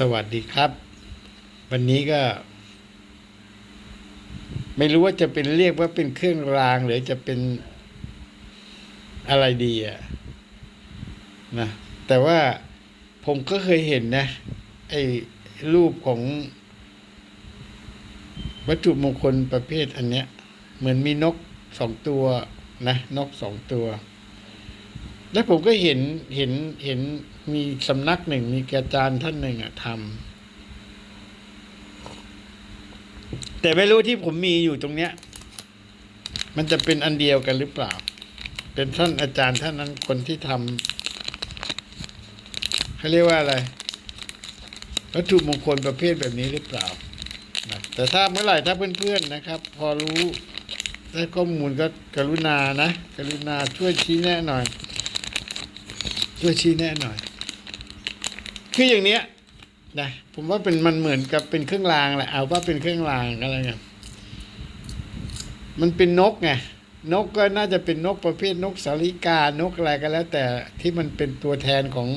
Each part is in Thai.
สวัสดีครับ วันนี้ก็ ไม่รู้ว่าจะเป็นเรียกว่าเป็นเครื่องราง หรือจะเป็นอะไรดีอะนะแต่ว่าผมก็เคยเห็นนะ ไอ้รูปของ วัตถุมงคลประเภทอันเนี้ย เหมือนมีนกสองตัวนะ นกสองตัว แล้วผมก็เห็นเห็นเห็น มีสำนักหนึ่ง มีอาจารย์ท่านหนึ่งอะทำแต่ไม่รู้ที่ผมมีอยู่ตรงเนี้ย มันจะเป็นอันเดียวกันหรือเปล่า เป็นท่านอาจารย์ท่านนั้นคนที่ทำเขาเรียกว่าอะไรวัตถุมงคลประเภทแบบนี้หรือเปล่าแต่ถ้าเมื่อไหร่ถ้าเพื่อนๆนะครับ พอรู้ได้ข้อมูลก็กรุณานะ กรุณาช่วยชี้แนะหน่อย ช่วยชี้แนะหน่อย คืออย่างเนี้ยนะผมว่าเป็นมันเหมือนกับเป็นเครื่องรางแหละเอาว่าเป็นเครื่องรางก็แล้วกันมันเป็นนกไงนกก็น่าจะเป็นนกประเภทนกสาลิกานกอะไรก็แล้ว แต่ที่มันเป็นตัวแทนของ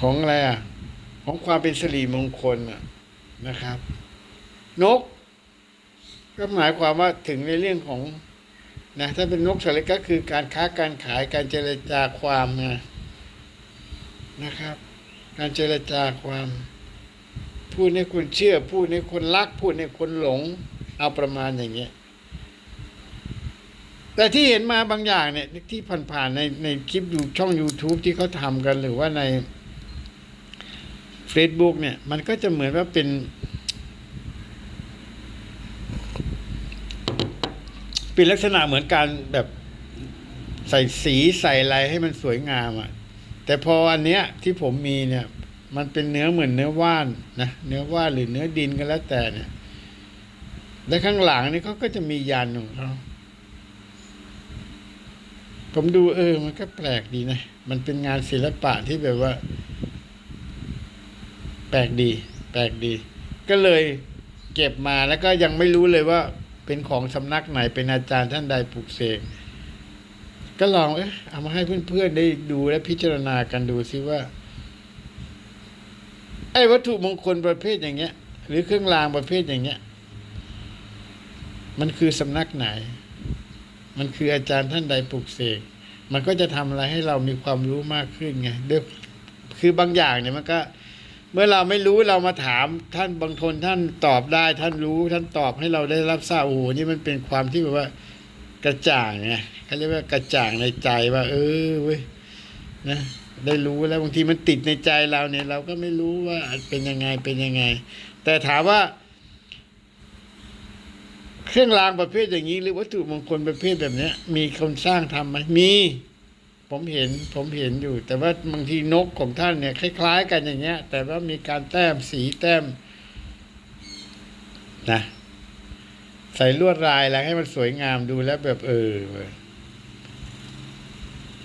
ของอะไรอะของความเป็นสิริมงคลนะครับ นก ก็หมายความว่าถึงในเรื่องของ นะถ้าเป็นนกสาลิกาคือการค้าการขายการเจรจาความไงนะครับ การเจรจาความ พูดให้คนเชื่อ พูดให้คนรัก พูดให้คนหลง เอาประมาณอย่างเงี้ยแต่ที่เห็นมาบางอย่างเนี่ยที่ผ่านๆในในคลิปอยู่ช่อง YouTube ที่เขาทำกันหรือว่าใน Facebook เนี่ย มันก็จะเหมือนว่าเป็น เป็นลักษณะเหมือนการแบบใส่สีใส่อะไรให้มันสวยงามอะ่ะ แต่พออันเนี้ยที่ผมมีเนี่ย มันเป็นเนื้อเหมือนเนื้อว่านนะเนื้อว่านหรือเนื้อดินก็แล้วแต่เนี่ยและข้างหลังนี่เขาก็จะมียันของเขาผมดูเออ มันก็แปลกดีนะ มันเป็นงานศิลปะที่แบบว่า แปลกดี แปลกดี ก็เลยเก็บมาแล้วก็ยังไม่รู้เลยว่า เป็นของสำนักไหนเป็นอาจารย์ท่านใดปลูกเสกก็ลองเอะเอามาให้เพื่อนๆได้ดูและพิจารณากันดูซิว่า ไอ้วัตถุมงคลประเภทอย่างเงี้ย หรือเครื่องรางประเภทอย่างเงี้ย มันคือสำนักไหน มันคืออาจารย์ท่านใดปลูกเสกมันก็จะทำอะไรให้เรามีความรู้มากขึ้นไงด้วยคือบางอย่างเนี่ยมันก็ เมื่อเราไม่รู้เรามาถามท่านบางทนท่านตอบได้ ท่านรู้ท่านตอบให้เราได้รับทราบโอ้โหนี่มันเป็นความที่แบบว่ากระจ่างไงเขาเรียกว่ากระจ่างในใจว่า เออเว้ยนะได้รู้แล้วบางทีมันติดในใจเราเนี่ย เราก็ไม่รู้ว่าเป็นยังไงเป็นยังไง แต่ถามว่า เครื่องรางประเภทอย่างนี้ หรือวัตถุมงคลประเภทแบบนี้มีคนสร้างทำไหมมี ผมเห็นผมเห็นอยู่ แต่ว่าบางทีนกของท่านเนี่ยคล้ายๆ กันอย่างเงี้ย แต่ว่ามีการแต้มสีแต้มนะใส่ลวดลายอะไรให้มันสวยงามดูแล้วแบบเออ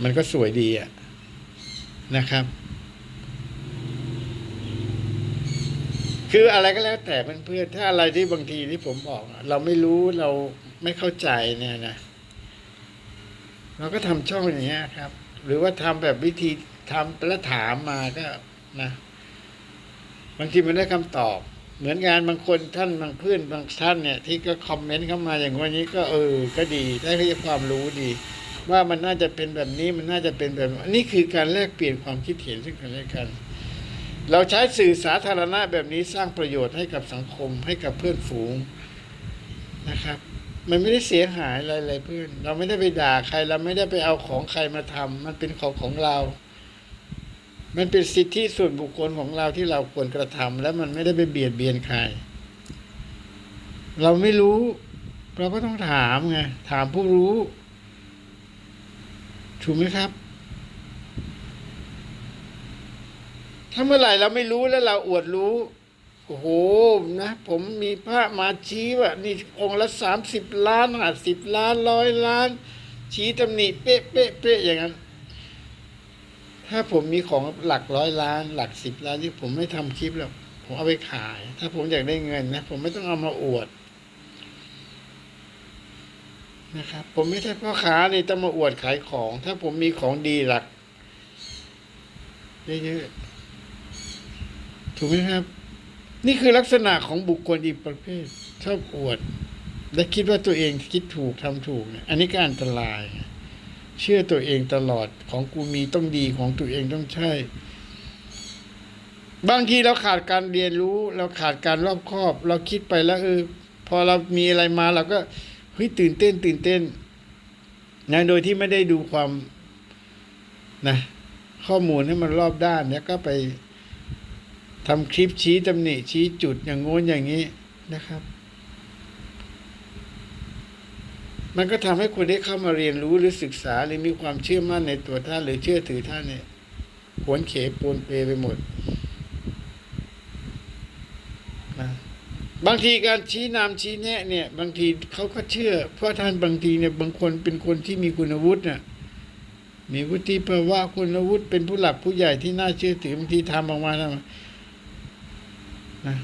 มันก็สวยดีอะนะครับ คืออะไรก็แล้วแต่เพื่อนๆถ้าอะไรที่บางทีที่ผมบอก เราไม่รู้เราไม่เข้าใจเนี่ยนะ เราก็ทำช่องอย่างเงี้ยครับ หรือว่าทำแบบวิธีทำแล้วถามมาก็นะบางทีมันได้คำตอบ เหมือนงานบางคนท่านบางเพื่อนบางท่านเนี่ย ที่ก็คอมเมนต์เข้ามาอย่างวันนี้ก็เออ ก็ดีได้ให้ความรู้ดี ว่ามันน่าจะเป็นแบบนี้มันน่าจะเป็นแบบนี้นี่คือการแลกเปลี่ยนความคิดเห็นซึ่งกันและกัน เราใช้สื่อสาธารณะแบบนี้สร้างประโยชน์ให้กับสังคมให้กับเพื่อนฝูงนะครับ มันไม่ได้เสียหายอะไรเลยเพื่อน เราไม่ได้ไปด่าใคร เราไม่ได้ไปเอาของใครมาทำมันเป็นของของเรา มันเป็นสิทธิส่วนบุคคลของเราที่เราควรกระทำแล้วมันไม่ได้ไปเบียดเบียนใคร เราไม่รู้ เราก็ต้องถามไง ถามผู้รู้ ถูกไหมครับ ถ้าเมื่อไหร่เราไม่รู้แล้วเราอวดรู้ โอ้โหนะ ผมมีพระมาชี้ว่านี่องค์ละสามสิบล้านห้าสิบล้านร้อยล้าน ชี้ตำหนิเป๊ะเป๊ะเป๊ะอย่างนั้น ถ้าผมมีของหลักร้อยล้าน หลักสิบล้านที่ผมไม่ทำคลิปหรอกผมเอาไปขาย ถ้าผมอยากได้เงินนะ ผมไม่ต้องเอามาอวดนะครับผมไม่ใช่พ่อค้านี่ต้องมาอวดขายของ ถ้าผมมีของดีหลักเยอะๆถูกไหมครับ นี่คือลักษณะของบุคคลอีกประเภท ชอบอวด และคิดว่าตัวเองคิดถูกทำถูกเนี่ยอันนี้ก็อันตราย เชื่อตัวเองตลอดของกูมีต้องดีของตัวเองต้องใช่ บางทีเราขาดการเรียนรู้ เราขาดการรอบคอบ เราคิดไปแล้วเออพอเรามีอะไรมาเราก็เฮ้ยตื่นเต้น ตื่นเต้นนะโดยที่ไม่ได้ดูความนะข้อมูลให้มันรอบด้าน แล้วก็ไป ทำคลิปชี้ตำหนิชี้จุดอย่างโน้นอย่างนี้นะครับ มันก็ทำให้คนได้เข้ามาเรียนรู้หรือศึกษาหรือมีความเชื่อมั่นในตัวท่านหรือเชื่อถือท่านเนี่ยหวนเขปวนเปไปหมดนะบางทีการชี้นำชี้แนะเนี่ย บางทีเขาก็เชื่อ เพราะท่านบางทีเนี่ยบางคนเป็นคนที่มีคุณวุฒิน่ะมีวุฒิภาวะคุณวุฒิเป็นผู้หลักผู้ใหญ่ที่น่าเชื่อถือบางทีทำออกมาแล้ว นะ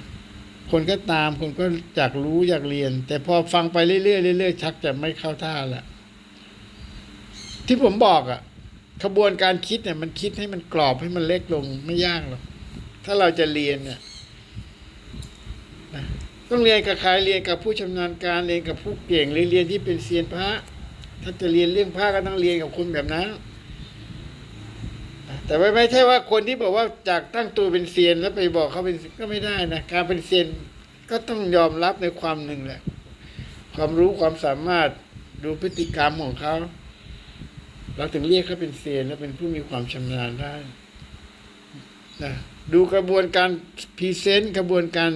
คนก็ตามคนก็อยากรู้อยากเรียน แต่พอฟังไปเรื่อยๆเรื่อยๆชักจะไม่เข้าท่าละที่ผมบอกอะ่ะขบวนการคิดเนี่ย มันคิดให้มันกรอบให้มันเล็กลงไม่ยากหรอกถ้าเราจะเรียนเนี่ยนะต้องเรียนกับใครเรียนกับผู้ชำนาญการเรียนกับผู้เก่งหรือเรียนที่เป็นเซียนพระ ถ้าจะเรียนเรื่องพระก็ต้องเรียนกับคนแบบนั้น แต่ไม่ไม่ใช่ว่าคนที่บอกว่าจากตั้งตัวเป็นเซียนแล้วไปบอกเขาเป็นก็ไม่ได้นะการเป็นเซียนก็ต้องยอมรับในความหนึ่งแหละ ความรู้ความสามารถดูพฤติกรรมของเขาเราถึงเรียกเขาเป็นเซียนและเป็นผู้มีความชำนาญได้นะดูกระบวนการพรีเซนต์กระบวนการ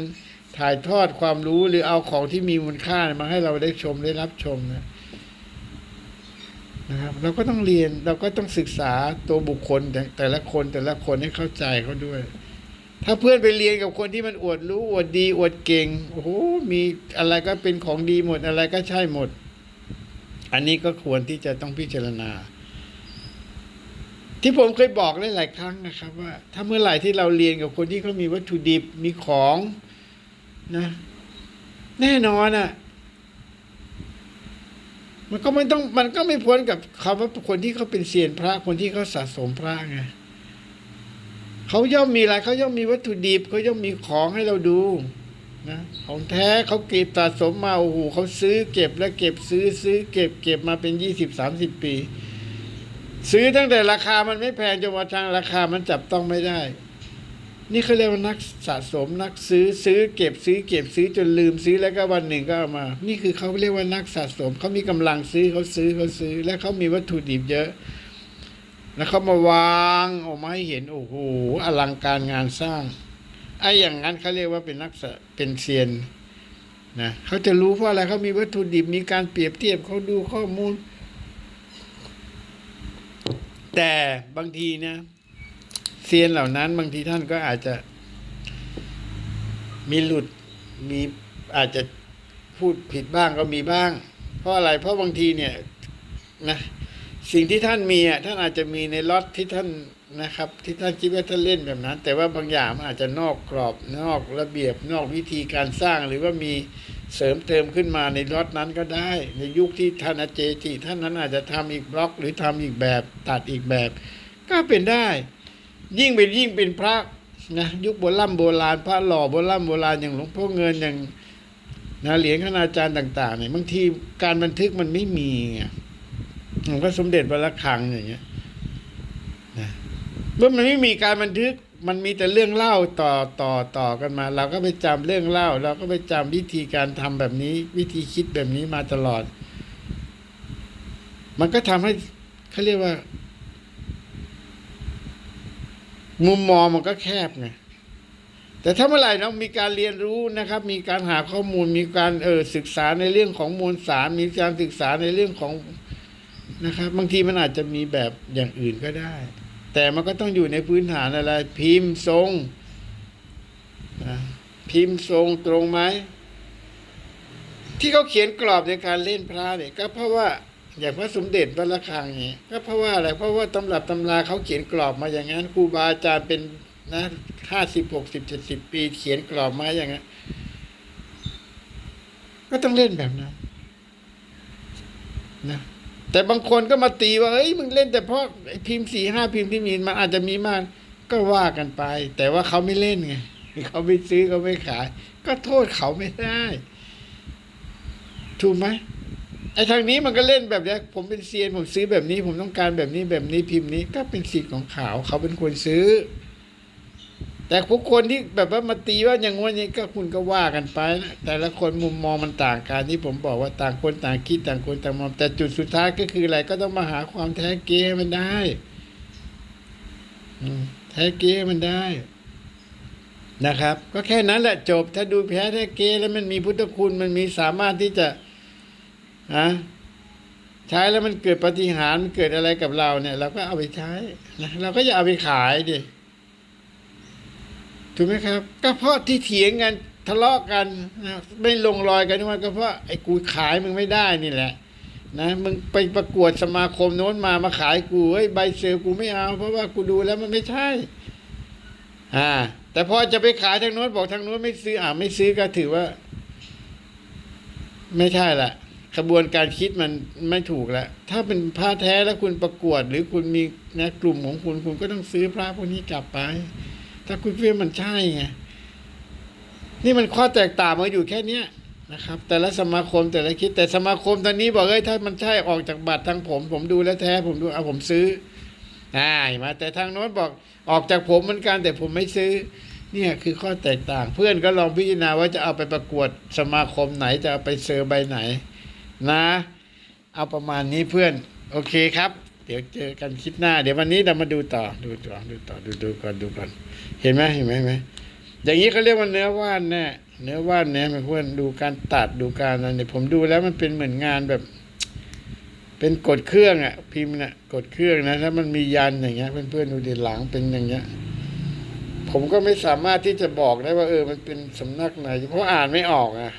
ถ่ายทอดความรู้หรือเอาของที่มีมูลค่ามาให้เราได้ชมได้รับชมนะ นะครับเราก็ต้องเรียนเราก็ต้องศึกษาตัวบุคคลแต่แต่ละคนแต่ละคนให้เข้าใจเขาด้วย ถ้าเพื่อนไปเรียนกับคนที่มันอวดรู้อวดดีอวดเก่งโอ้โหมีอะไรก็เป็นของดีหมดอะไรก็ใช่หมด อันนี้ก็ควรที่จะต้องพิจารณา ที่ผมเคยบอกหลายๆครั้งนะครับ ว่า ถ้าเมื่อไหร่ที่เราเรียนกับคนที่เขามีวัตถุดิบมีของนะ แน่นอนอะ มันก็ไม่ต้องมันก็ไม่พ้นกับคำว่าคนที่เขาเป็นเซียนพระคนที่เขาสะสมพระไงเขาย่อมมีอะไรเขาย่อมมีวัตถุดิบเขาย่อมมีของให้เราดูนะของแท้เขาเก็บสะสมมาโอ้โหเขาซื้อเก็บแล้วเก็บซื้อซื้อเก็บเก็บมาเป็นยี่สิบสามสิบปี ซื้อตั้งแต่ราคามันไม่แพงจนมาทางราคามันจับต้องไม่ได้ นี่เขาเรียกว่านักสะสมนักซื้อซื้อเก็บซื้อเก็บซื้อจนลืมซื้อแล้วก็วันหนึ่งก็เอามา นี่คือเขาเรียกว่านักสะสมเขามีกำลังซื้อเขาซื้อเขาซื้อ และเขามีวัตถุดิบเยอะ แล้วเขามาวางออกมาให้เห็นโอ้โหอลังการงานสร้างไอ้อย่างนั้นเขาเรียกว่าเป็นนักเป็นเซียนนะเขาจะรู้เพราะอะไรเขามีวัตถุดิบมีการเปรียบเทียบเขาดูข้อมูล แต่บางทีนะ เซียนเหล่านั้น บางทีท่านก็อาจจะมีหลุดมีอาจจะพูดผิดบ้างก็มีบ้าง เพราะอะไรเพราะบางทีเนี่ยนะสิ่งที่ท่านมีอะท่านอาจจะมีในล็อตที่ท่านนะครับ ที่ท่านคิดว่าท่านเล่นแบบนั้น แต่ว่าบางอย่างมันอาจจะนอกกรอบนอกระเบียบนอกวิธีการสร้างหรือว่ามีเสริมเติมขึ้นมาในล็อตนั้นก็ได้ ในยุคที่ท่านอาเจจิท่านนั้นอาจจะทำอีกบล็อก หรือทำอีกแบบตัดอีกแบบ ก็เป็นได้ ยิ่งเป็นยิ่งเป็นพระนะยุคโบราณโบราณพระหล่อโบราณโบราณอย่างหลวงพ่อเงินอย่างนะเหรียญคณาจารย์ต่างๆเนี่ยบางทีการบันทึกมันไม่มีไงมันก็สมเด็จวระฆังอย่างเงี้ยนะเมื่อมันไม่มีการบันทึกมันมีแต่เรื่องเล่าต่อต่อต่อกันมา เราก็ไปจำเรื่องเล่า เราก็ไปจำวิธีการทำแบบนี้ วิธีคิดแบบนี้มาตลอด มันก็ทำให้เขาเรียกว่า มุมมองมันก็แคบไงแต่ถ้าเมื่อไหร่เรามีการเรียนรู้นะครับ มีการหาข้อมูล มีการเออศึกษาในเรื่องของมวลสาร มีการศึกษาในเรื่องของนะครับ บางทีมันอาจจะมีแบบอย่างอื่นก็ได้ แต่มันก็ต้องอยู่ในพื้นฐานอะไร พิมพ์ทรงนะพิมพ์ทรงตรงไหมที่เขาเขียนกรอบในการเล่นพระเนี่ยก็เพราะว่า อย่างพระสมเด็จพระระฆังนี่ก็เพราะว่าอะไรเพราะว่าตำรับตำราเขาเขียนกรอบมาอย่างนั้นครูบาอาจารย์เป็นนะห้าสิบหกสิบเจ็ดสิบปีเขียนกรอบมาอย่างนั้นก็ต้องเล่นแบบนั้นนะแต่บางคนก็มาตีว่าเฮ้ยมึงเล่นแต่เพราะพิมพ์สี่ห้าพิมพ์ที่มีมันอาจจะมีมาก ก็ว่ากันไป แต่ว่าเขาไม่เล่นไงเขาไม่ซื้อเขาไม่ขาย ก็โทษเขาไม่ได้ ถูกไหม ไอ้ทางนี้มันก็เล่นแบบนี้ผมเป็นเซียนผมซื้อแบบนี้ ผมต้องการแบบนี้แบบนี้พิมพ์นี้ก็เป็นสิทธิ์ของเขาเขาเป็นคนซื้อ แต่พวกคนที่แบบว่ามาตีว่าอย่างงู้นอย่างนี้ก็คุณก็ว่ากันไปนะแต่ละคนมุมมองมันต่างกันที่ผมบอกว่าต่างคนต่างคิดต่างคนต่างมองแต่จุดสุดท้ายก็คืออะไรก็ต้องมาหาความแท้เก๊ให้มันได้แท้เก้มันได้นะครับ ก็แค่นั้นแหละจบ ถ้าดูแพ้แท้เก๊แล้วมันมีพุทธคุณมันมีสามารถที่จะ อะใช้แล้วมันเกิดปฏิหารมันเกิดอะไรกับเราเนี่ยเราก็เอาไปใช้นะเราก็อย่าเอาไปขายดิถูกไหมครับ ก็เพราะที่เถียงกันทะเลาะกันนะไม่ลงรอยกันว่าก็เพราะไอ้กูขายมึงไม่ได้นี่แหละ นะมึงไปประกวดสมาคมโน้นมามาขายกูเฮ้ยใบเซลล์กูไม่เอา เพราะว่ากูดูแล้วมันไม่ใช่ อ่า แต่พอจะไปขายทางโน้นบอกทางโน้นไม่ซื้ออ่าไม่ซื้อก็ถือว่า ไม่ใช่ละ ขบวนการคิดมันไม่ถูกแล้ว ถ้าเป็นพระแท้แล้วคุณประกวด หรือคุณมีนะกลุ่มของคุณคุณก็ต้องซื้อพระพวกนี้กลับไป ถ้าคุณเพื่อมันใช่ไงนี่มันข้อแตกต่างมาอยู่แค่เนี้ยนะครับ แต่ละสมาคมแต่ละคิด แต่สมาคมตอนนี้บอกเอ้ยถ้ามันใช่ออกจากบัตรทางผม ผมดูแล้วแท้ผมดูเอาผมซื้ออ่ามาแต่ทางโน้นบอกออกจากผมเหมือนกันแต่ผมไม่ซื้อเนี่ยคือข้อแตกต่างเพื่อนก็ลองพิจารณาว่าจะเอาไปประกวดสมาคมไหนจะเอาไปเซอร์ใบไหน นะ เอาประมาณนี้เพื่อน โอเคครับ เดี๋ยวเจอกันคลิปหน้า เดี๋ยววันนี้เรามาดูต่อ ดูต่อ ดูต่อ ดูดูก่อน ดูก่อน เห็นไหมเห็นไหมไหมอย่างนี้เขาเรียกว่าเนื้อว่านแน่เนื้อว่านเนี่ยเพื่อนดูการตัดดูการอะไรเนี่ยผมดูแล้วมันเป็นเหมือนงานแบบ เป็นกดเครื่องอะพิมพ์น่ะกดเครื่องนะแล้วมันมียันอย่างเงี้ยเพื่อนๆดูดิหลังเป็นอย่างเงี้ย ผมก็ไม่สามารถที่จะบอกได้ว่า เออ มันเป็นสำนักไหนเพราะอ่านไม่ออกอะ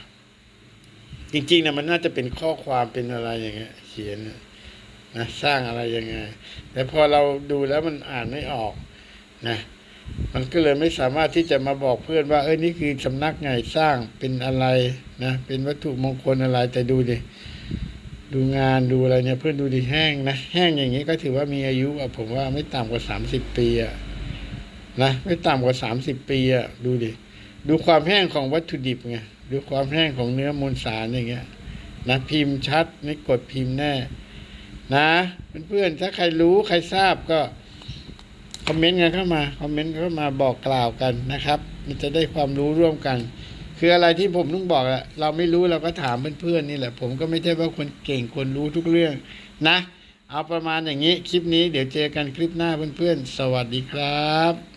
จริงๆนะมันน่าจะเป็นข้อความเป็นอะไรอย่างเงี้ย เขียนนะนะสร้างอะไรยังไง แต่พอเราดูแล้วมันอ่านไม่ออกนะมันก็เลยไม่สามารถที่จะมาบอกเพื่อนว่า เอ้ยนี่คือสำนักไงสร้างเป็นอะไรนะเป็นวัตถุมงคลอะไรแต่ดูดิดูงานดูอะไรเนี่ยเพื่อนดูดิแห้งนะแห้งอย่างนี้ก็ถือว่ามีอายุอะผมว่าไม่ต่ำกว่าสามสิบปีอะนะไม่ต่ำกว่าสามสิบปีอะดูดิดูความแห้งของวัตถุดิบไง ดูความแห้งของเนื้อมวลสารอย่างเงี้ยนะพิมพ์ชัดไม่กดพิมพ์แน่ นะเพื่อนๆถ้าใครรู้ใครทราบก็คอมเมนต์กันเข้ามาคอมเมนต์เข้ามาบอกกล่าวกันนะครับ มันจะได้ความรู้ร่วมกัน คืออะไรที่ผมต้องบอกอะเราไม่รู้เราก็ถามเพื่อนๆนี่แหละ ผมก็ไม่ใช่ว่าคนเก่งคนรู้ทุกเรื่องนะ เอาประมาณอย่างนี้คลิปนี้เดี๋ยวเจอกันคลิปหน้าเพื่อนๆ สวัสดีครับ